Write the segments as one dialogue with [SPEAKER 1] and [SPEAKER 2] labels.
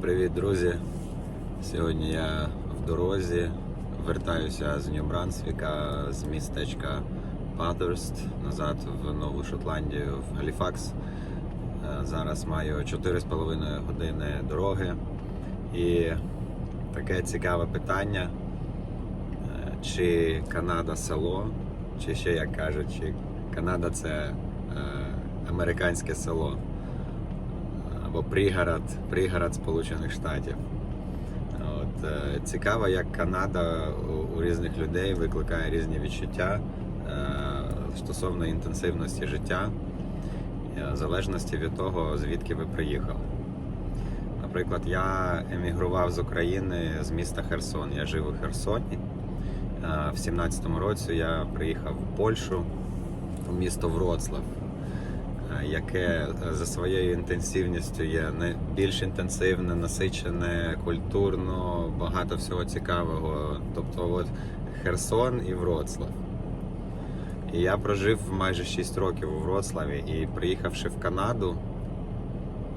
[SPEAKER 1] Привіт, друзі! Сьогодні я в дорозі. Вертаюся з Нью-Брансвіка, з містечка Патерст назад в Нову Шотландію, в Галіфакс. Е, Зараз маю 4,5 години дороги. І таке цікаве питання: е, чи Канада село, чи ще як кажуть, чи Канада це е, американське село або пригород, пригород Сполучених Штатів. От, е, цікаво, як Канада у, різних людей викликає різні відчуття е, стосовно інтенсивності життя, е, в залежності від того, звідки ви приїхали. Наприклад, я емігрував з України з міста Херсон. Я жив у Херсоні. В 17-му році я приїхав в Польщу, в місто Вроцлав яке е, за своєю інтенсивністю є не більш інтенсивне, насичене, культурно, багато всього цікавого. Тобто, от Херсон і Вроцлав. І я прожив майже 6 років у Вроцлаві і приїхавши в Канаду,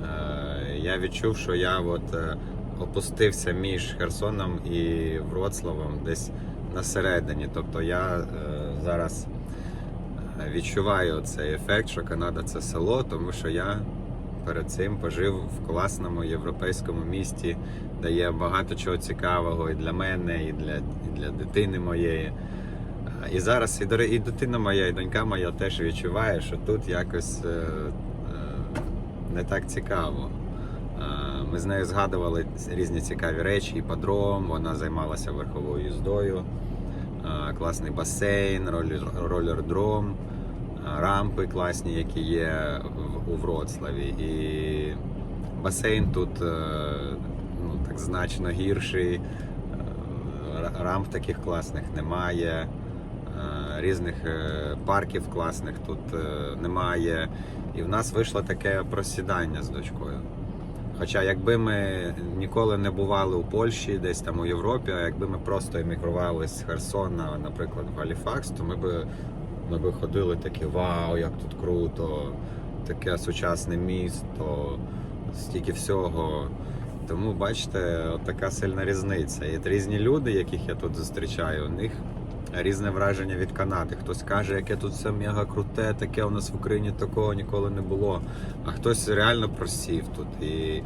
[SPEAKER 1] е, я відчув, що я от е, опустився між Херсоном і Вроцлавом десь на середині. Тобто я зараз відчуваю цей ефект, що Канада це село, тому що я перед цим пожив в класному європейському місті, де є багато чого цікавого і для мене, і для, і для дитини моєї. І зараз і, і дитина моя, і донька моя теж відчуває, що тут якось е, е, не так цікаво. Ми з нею згадували різні цікаві речі, іподром, вона займалася верховою їздою, класний басейн, ролердром, е, рампи класні, які є у Вроцлаві. І басейн тут е, ну, так значно гірший, е, рамп таких класних немає. Е, Різних парків класних тут немає. І в нас вийшло таке просідання з дочкою. Хоча якби ми ніколи не бували у Польщі, десь там у Європі, а якби ми просто емігрували з Херсона, наприклад, в Галіфакс, то ми би, ми би ходили такі вау, як тут круто, таке сучасне місто, стільки всього. Тому бачите, така сильна різниця. І різні люди, яких я тут зустрічаю, у них різне враження від Канади. Хтось каже, яке тут все мега круте, таке у нас в Україні такого ніколи не було. А хтось реально просів тут. І е,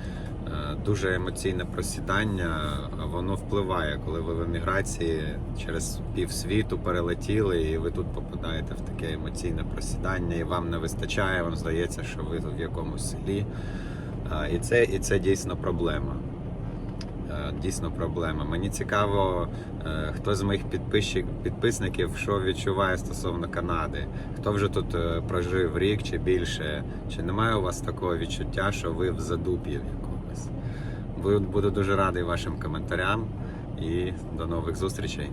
[SPEAKER 1] дуже емоційне просідання, воно впливає, коли ви в еміграції через півсвіту перелетіли, і ви тут попадаєте в таке емоційне просідання, і вам не вистачає, вам здається, що ви в якомусь селі. Е, І це, і це дійсно проблема. Дійсно проблема. Мені цікаво, е, хто з моїх підписників що відчуває стосовно Канади. Хто вже тут е, прожив рік чи більше, чи немає у вас такого відчуття, що ви в задуп'ї якомусь? Буду дуже радий вашим коментарям і до нових зустрічей.